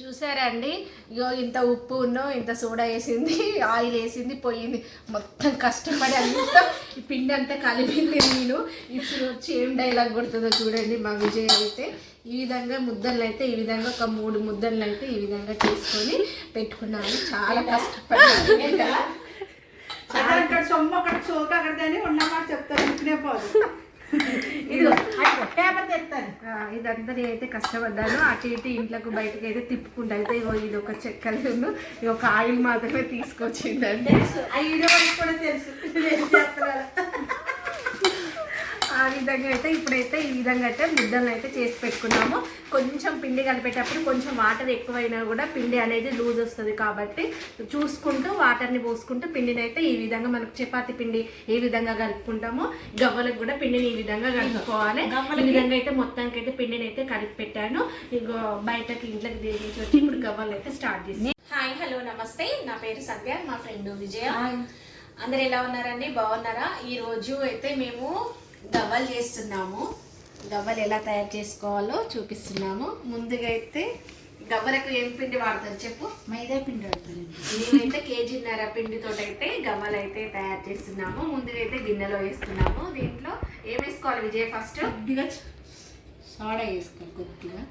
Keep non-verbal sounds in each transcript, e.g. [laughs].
చూసారా అండి ఇగో ఇంత ఉప్పు ఉన్నో ఇంత సోడా వేసింది ఆయిల్ వేసింది పోయింది. మొత్తం కష్టపడి అంతా ఈ పిండి అంతా కలిపింది నేను. ఇప్పుడు వచ్చి ఏం డైలాగ్ కొడుతుందో చూడండి మా విజయ్ అయితే. ఈ విధంగా ముద్దలు అయితే ఈ విధంగా ఒక మూడు ముద్దలు అయితే ఈ విధంగా చేసుకొని పెట్టుకున్నాను. చాలా కష్టపడి అక్కడ సొమ్ము అక్కడ చోక అక్కడ చెప్తారు. ఇంకనే పోదు. ఇదంతా నేనైతే కష్టపడ్డాను. అటు ఇటు ఇంట్లోకి బయటకు అయితే తిప్పుకుంటా. అయితే ఇగో ఇది ఒక చెక్కలు ఇది ఒక ఆయిల్ మాత్రమే తీసుకొచ్చిందండి. కూడా తెలుసు. ఆ విధంగా అయితే ఇప్పుడైతే ఈ విధంగా అయితే ముద్దలను అయితే చేసి పెట్టుకున్నాము. కొంచెం పిండి కలిపేటప్పుడు కొంచెం వాటర్ ఎక్కువైనా కూడా పిండి అనేది లూజ్ వస్తుంది కాబట్టి చూసుకుంటూ వాటర్ని పోసుకుంటూ పిండిని అయితే ఈ విధంగా మనకు చపాతి పిండి ఏ విధంగా కలుపుకుంటామో గవ్వలకు కూడా పిండిని ఈ విధంగా కలుపుకోవాలి. ఈ విధంగా అయితే మొత్తానికి అయితే పిండిని అయితే కలిపి పెట్టాను. ఇగో బయటకి ఇంట్లోకి దిగి వచ్చి ఇప్పుడు గవ్వలు అయితే స్టార్ట్ చేసి హాయ్ హలో నమస్తే. నా పేరు సంధ్య మా ఫ్రెండ్ విజయ. అందరు ఎలా ఉన్నారండి? బాగున్నారా? ఈ రోజు అయితే మేము గవ్వలు చేస్తున్నాము. గవ్వలు ఎలా తయారు చేసుకోవాలో చూపిస్తున్నాము. ముందుగా అయితే గవ్వలకు ఏం పిండి వాడతారు చెప్పు? మైదా పిండి పెడతానండి మేమైతే కేజీన్నర పిండితో అయితే గవ్వలు అయితే తయారు చేస్తున్నాము. ముందుగా అయితే గిన్నెలో వేస్తున్నాము. దీంట్లో ఏం వేసుకోవాలి విజయ్ ఫస్ట్? కొద్దిగా సోడా వేసుకోవాలి కొద్దిగా.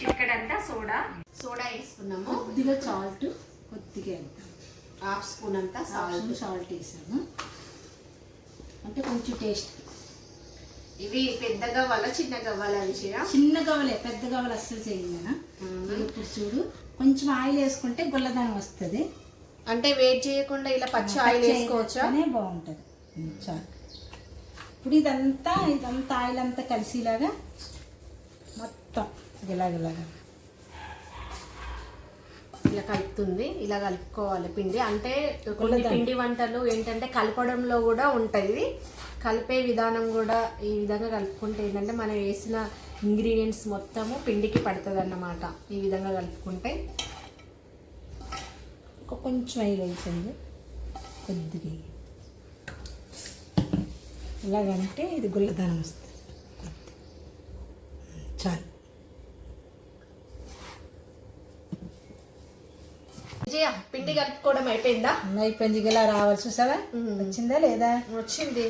చిక్కడంతా సోడా. సోడా వేసుకున్నాము. కొద్దిగా సాల్ట్ కొద్దిగా ఎంత? హాఫ్ స్పూన్ అంతా సాల్ట్. సాల్ట్ వేసాను అంటే కొంచెం టేస్ట్ ఇవి పెద్ద గవ్వల చిన్న గవ్వల విజయ చిన్న గవ్వలే పెద్ద గవ్వలు అస్సలు చేయను ఇప్పుడు చూడు. కొంచెం ఆయిల్ వేసుకుంటే గుల్లదనం వస్తుంది. అంటే వెయిట్ చేయకుండా ఇలా పచ్చి ఆయిల్ వేసుకోవచ్చా? అనే బాగుంటుంది. చాలు. ఇప్పుడు ఇదంతా ఇదంతా ఆయిల్ అంతా కలిసిలాగా మొత్తం ఇలాగలాగా ఇలా కలుపుతుంది ఇలా కలుపుకోవాలి పిండి. అంటే కొన్ని. పిండి వంటలు ఏంటంటే కలపడంలో కూడా ఉంటుంది. కలిపే విధానం కూడా ఈ విధంగా కలుపుకుంటే ఏంటంటే మనం వేసిన ఇంగ్రీడియంట్స్ మొత్తము పిండికి పడుతుంది అన్నమాట ఈ విధంగా కలుపుకుంటే. ఒక కొంచెం అయి వేసింది కొద్దిగా ఇలాగంటే ఇది గుల్లదనం వస్తుంది. చాలు. విజయ పిండి కలుపుకోవడం అయిపోయిందా? అయిపోయింది. ఇలా రావాలి చూసావా. వచ్చిందా లేదా? వచ్చింది.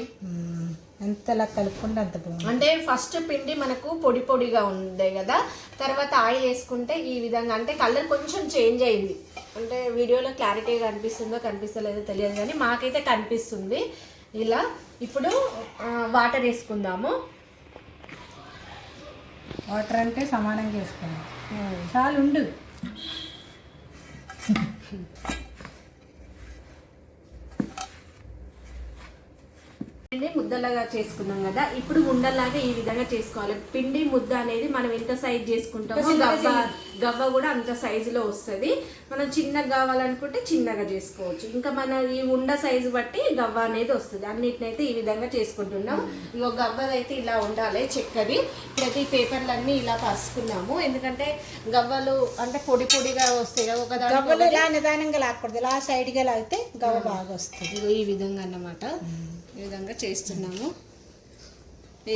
ఎంతలా కలుపుకుంటే అంత బాగుంది. అంటే ఫస్ట్ పిండి మనకు పొడి పొడిగా ఉండే కదా తర్వాత ఆయిల్ వేసుకుంటే ఈ విధంగా అంటే కలర్ కొంచెం చేంజ్ అయింది. అంటే వీడియోలో క్లారిటీగా కనిపిస్తుందో కనిపిస్తలేదో తెలియదు కానీ మాకైతే కనిపిస్తుంది. ఇలా ఇప్పుడు వాటర్ వేసుకుందాము. వాటర్ అంటే సమానంగా వేసుకోవాలి. చాలు ఉండు. Mm-hmm. [laughs] పిండి ముద్దలాగా చేసుకున్నాం కదా ఇప్పుడు ఉండలాగా ఈ విధంగా చేసుకోవాలి. పిండి ముద్ద అనేది మనం ఎంత సైజ్ చేసుకుంటామో గవ్వ గవ్వ కూడా అంత సైజులో వస్తుంది. మనం చిన్నగా కావాలనుకుంటే చిన్నగా చేసుకోవచ్చు. ఇంకా మన ఈ ఉండ సైజు బట్టి గవ్వ అనేది వస్తుంది. అన్నిటినైతే ఈ విధంగా చేసుకుంటున్నాం ఇగో గవ్వదైతే ఇలా ఉండాలి చెక్కది. ఈ పేపర్లన్నీ ఇలా పరుచుకున్నాము. ఎందుకంటే గవ్వలు అంటే పొడి పొడిగా వస్తాయి కదా ఒక గవ్వలు ఇలా నిదానంగా లాక్కూడదు. ఇలా సైడ్గా లాగితే గవ్వ బాగా వస్తుంది. ఈ విధంగా అన్నమాట. ఈ విధంగా చేస్తున్నాము.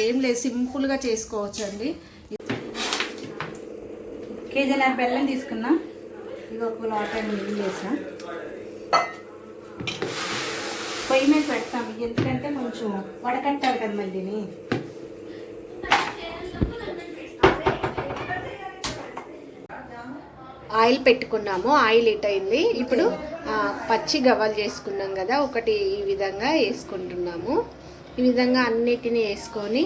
ఏం లేదు సింపుల్గా చేసుకోవచ్చు అండి కేజీన్నర బెల్లం తీసుకున్నా. ఇది ఒక లోట నీళ్ళు చేసా పొయ్యి మీద పెడతాం. ఎందుకంటే కొంచెం వడకట్టాలి కదా మళ్ళీని. ఆయిల్ పెట్టుకున్నాము. ఆయిల్ హీట్ అయింది. ఇప్పుడు పచ్చి గవ్వలు చేసుకున్నాం కదా ఒకటి ఈ విధంగా వేసుకుంటున్నాము. ఈ విధంగా అన్నిటిని వేసుకొని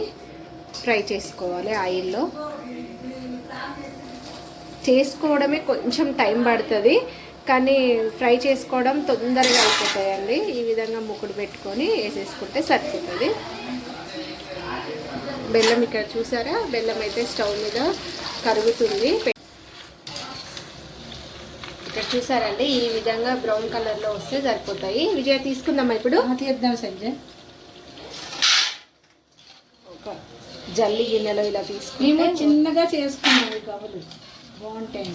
ఫ్రై చేసుకోవాలి ఆయిల్లో. చేసుకోవడమే కొంచెం టైం పడుతుంది కానీ ఫ్రై చేసుకోవడం తొందరగా అయిపోతాయండి. ఈ విధంగా ముక్కుడు పెట్టుకొని వేసేసుకుంటే సరిపోతుంది. బెల్లం ఇక్కడ చూసారా? బెల్లం అయితే స్టవ్ మీద కరుగుతుంది. ఇక్కడ చూసారండి ఈ విధంగా బ్రౌన్ కలర్లో వస్తే సరిపోతాయి. విజయ తీసుకుందామా ఇప్పుడు? తీద్దాం సంజయ్. ఒక జల్లి గిన్నెలో ఇలా మేము తీసుకుంటే చిన్నగా చేసుకున్నాం ఈ బాగుంటాయి.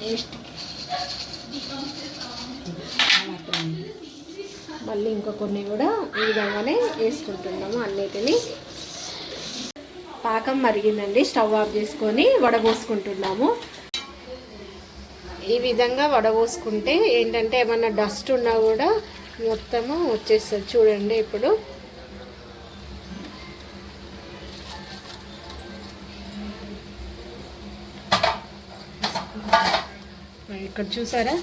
టేస్ట్ మళ్ళీ ఇంకా కొన్ని కూడా ఈ విధంగానే వేసుకుంటున్నాము అన్నిటిని. పాకం మరిగిందండి స్టవ్ ఆఫ్ చేసుకొని వడబోసుకుంటున్నాము. ఈ విధంగా వడపోసుకుంటే ఏంటంటే ఏమన్నా డస్ట్ ఉన్నా కూడా మొత్తము వచ్చేస్తుంది. చూడండి ఇప్పుడు. ఇక్కడ చూసారా?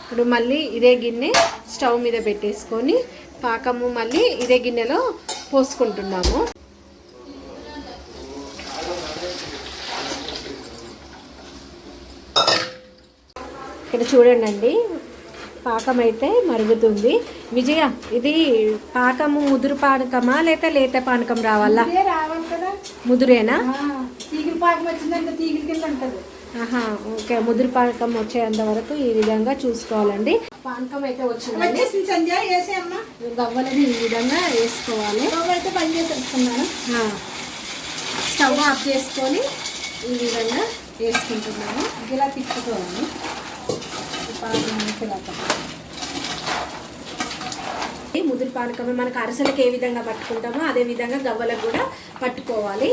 ఇప్పుడు మళ్ళీ ఇదే గిన్నె స్టవ్ మీద పెట్టేసుకొని పాకము మళ్ళీ ఇదే గిన్నెలో పోసుకుంటున్నాము. ఇక్కడ చూడండి పాకం అయితే మరుగుతుంది. విజయ ఇది పాకము ముదురు పానకమా లేక లేత పానకం రావాలా? ఇదే రావాలి కదా. ముదురేనా? ఆ, తీగిలి పాకం వచ్చిందంటే తీగిలి కింద ఉంటుంది. ఆహా ఓకే. ముదురు పానకం వచ్చేంత వరకు ఈ విధంగా చూసుకోవాలండి. పానకం అయితే వచ్చిందండి. వచ్చేసింది సంజయ్ వేసే అమ్మ. గవ్వలని ఈ విధంగా వేసుకోవాలి. అయితే పని చేసేస్తున్నాను స్టవ్ ఆఫ్ చేసుకొని ఈ విధంగా వేసుకుంటున్నాము. ఇలా తిప్పుకోవాలి. ముదురు పానకం మనకు అరసలకు ఏ విధంగా పట్టుకుంటామో అదే విధంగా గవ్వలకు కూడా పట్టుకోవాలి.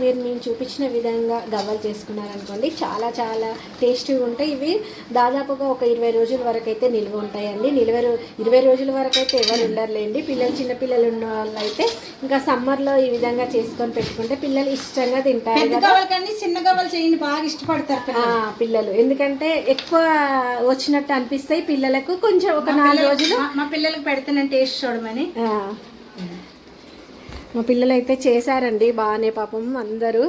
మీరు నేను చూపించిన విధంగా గవ్వలు చేసుకున్నారనుకోండి చాలా చాలా టేస్టీగా ఉంటాయి. ఇవి దాదాపుగా ఒక ఇరవై రోజుల వరకు అయితే నిల్వ ఉంటాయండి. నిల్వ ఇరవై రోజుల వరకు అయితే ఎవరు ఉండర్లేండి. పిల్లలు చిన్న పిల్లలు ఉన్న వాళ్ళు అయితే ఇంకా సమ్మర్లో ఈ విధంగా చేసుకొని పెట్టుకుంటే పిల్లలు ఇష్టంగా తింటారు చిన్న గవ్వలు చేయండి బాగా ఇష్టపడతారు పిల్లలు. ఎందుకంటే ఎక్కువ వచ్చినట్టు అనిపిస్తాయి పిల్లలకు. కొంచెం ఒక నాలుగు రోజులు మా- పిల్లలకు పెడితే నేను టేస్ట్ చూడమని. మా పిల్లలు అయితే చేశారండి బాగానే పాపం అందరూ.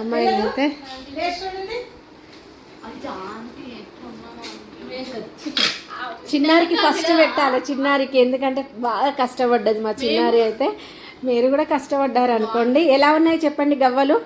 అమ్మాయిలు అయితే చిన్నారికి ఫస్ట్ పెట్టాలి చిన్నారికి. ఎందుకంటే బాగా కష్టపడ్డది మా చిన్నారి అయితే. మీరు కూడా కష్టపడ్డారు అనుకోండి ఎలా ఉన్నాయి చెప్పండి గవ్వలు?